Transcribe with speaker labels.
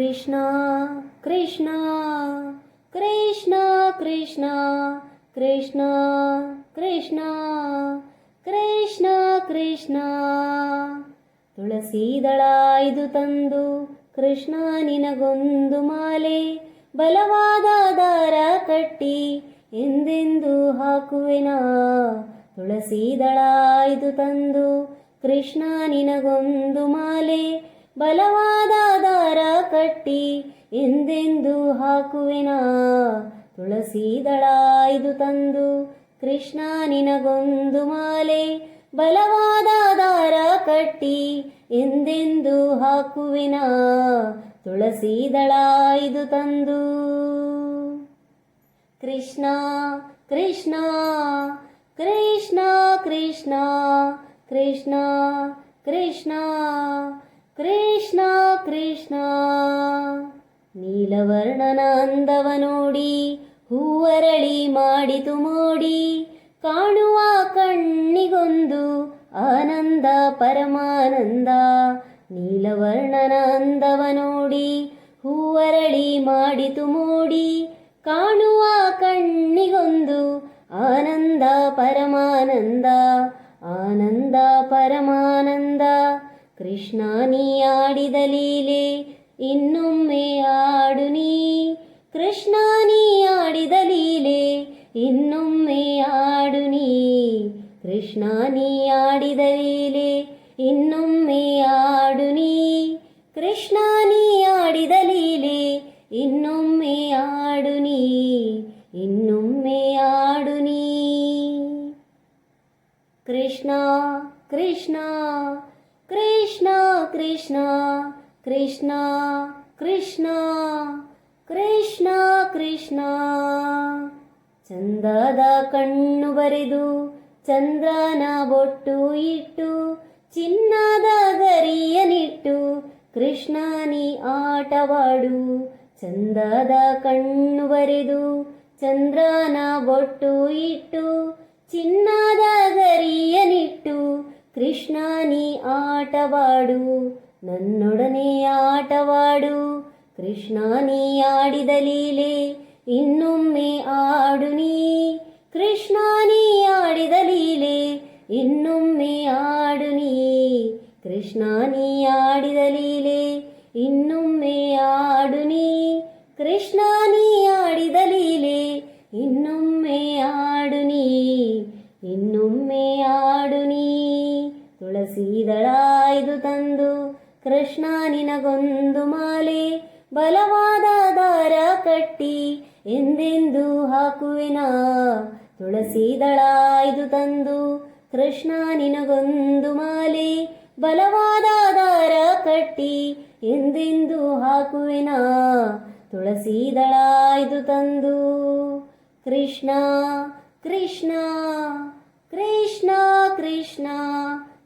Speaker 1: ಕೃಷ್ಣ ಕೃಷ್ಣ ಕೃಷ್ಣ ಕೃಷ್ಣ ಕೃಷ್ಣ ಕೃಷ್ಣ ಕೃಷ್ಣ ಕೃಷ್ಣ. ತುಳಸೀದಳ ಇದು ತಂದು ಕೃಷ್ಣ ನಿನಗೊಂದು ಮಾಲೆ, ಬಲವಾದ ದಾರ ಕಟ್ಟಿ ಎಂದೆಂದು ಹಾಕುವೆನಾ? ತುಳಸೀದಳ ಇದು ತಂದು ಕೃಷ್ಣ ನಿನಗೊಂದು ಮಾಲೆ, ಬಲವಾದ ದಾರ ಕಟ್ಟಿ ಎಂದೆಂದು ಹಾಕುವೆನಾ? ತುಳಸೀದಳ ಇದು ತಂದು ಕೃಷ್ಣ ನಿನಗೊಂದು ಮಾಲೆ, ಬಲವಾದ ದಾರ ಕಟ್ಟಿ ಎಂದೆಂದು ಹಾಕುವೆನ? ತುಳಸೀದಳ ಇದು ತಂದು ಕೃಷ್ಣ ಕೃಷ್ಣ ಕೃಷ್ಣ ಕೃಷ್ಣ ಕೃಷ್ಣ ಕೃಷ್ಣ ಕೃಷ್ಣ. ಕೃಷ್ಣ. ನೀಲವರ್ಣನ ಅಂದವ ನೋಡಿ ಹೂವರಳಿ ಮಾಡಿತು ಮೋಡಿ, ಕಾಣುವ ಕಣ್ಣಿಗೊಂದು ಆನಂದ, ಪರಮಾನಂದ. ನೀಲವರ್ಣನ ಅಂದವ ನೋಡಿ ಹೂವರಳಿ ಮಾಡಿತು ಮೋಡಿ, ಕಾಣುವ ಕಣ್ಣಿಗೊಂದು ಆನಂದ, ಪರಮಾನಂದ. ಆನಂದ, ಪರಮಾನಂದ. ಕೃಷ್ಣ ನೀ ಆಡಿದ ಲೀಲೆ, ಇನ್ನೊಮ್ಮೆ ಆಡು ನೀ. ಕೃಷ್ಣ ನೀ ಆಡಿದ ಲೀಲೆ, ಇನ್ನೊಮ್ಮೆ ಆಡು ನೀ. ಕೃಷ್ಣ ನೀ ಆಡಿದ ಲೀಲೆ, ಇನ್ನೊಮ್ಮೆ ಆಡು ನೀ. ಕೃಷ್ಣ ನೀ ಆಡಿದ ಲೀಲೆ, ಇನ್ನೊಮ್ಮೆ ಆಡು ನೀ. ಇನ್ನೊಮ್ಮೆ ಆಡು ನೀ. ಕೃಷ್ಣ ಕೃಷ್ಣ. ಕೃಷ್ಣ ಕೃಷ್ಣ ಕೃಷ್ಣ ಕೃಷ್ಣ ಕೃಷ್ಣ ಕೃಷ್ಣ. ಚಂದದ ಕಣ್ಣು ಬರೆದು, ಚಂದ್ರನ ಬೊಟ್ಟು ಇಟ್ಟು, ಚಿನ್ನದ ಗರಿಯನಿಟ್ಟು ಕೃಷ್ಣ ನೀ ಆಟವಾಡು. ಚಂದದ ಕಣ್ಣು ಬರೆದು, ಚಂದ್ರನ ಬೊಟ್ಟು ಇಟ್ಟು, ಚಿನ್ನದ ಗರಿಯನಿಟ್ಟು ಕೃಷ್ಣ ನೀ ಆಟವಾಡು, ನನ್ನೊಡನೆ ಆಟವಾಡು. ಕೃಷ್ಣ ನೀ ಆಡಿದ ಲೀಲೆ ಇನ್ನೊಮ್ಮೆ ಆಡು ನೀ. ಕೃಷ್ಣ ನೀ ಆಡಿದ ಲೀಲೆ ಇನ್ನೊಮ್ಮೆ ಆಡು ನೀ. ಕೃಷ್ಣ ನೀ ಆಡಿದ ಲೀಲೆ ಇನ್ನೊಮ್ಮೆ ಆಡು ನೀ. ಕೃಷ್ಣ ತುಳಸೀದಳ ಇದು ತಂದು ಕೃಷ್ಣ ನಿನಗೊಂದು ಮಾಲೆ, ಬಲವಾದ ದಾರ ಕಟ್ಟಿ ಎಂದೆಂದು ಹಾಕುವೆನ? ತುಳಸಿದಳಾಯ್ದು ತಂದು ಕೃಷ್ಣ ನಿನಗೊಂದು ಮಾಲೆ, ಬಲವಾದ ದಾರ ಕಟ್ಟಿ ಎಂದೆಂದು ಹಾಕುವೆನ? ತುಳಸಿದಳಾಯ್ದು ತಂದು ಕೃಷ್ಣ ಕೃಷ್ಣ ಕೃಷ್ಣ ಕೃಷ್ಣ.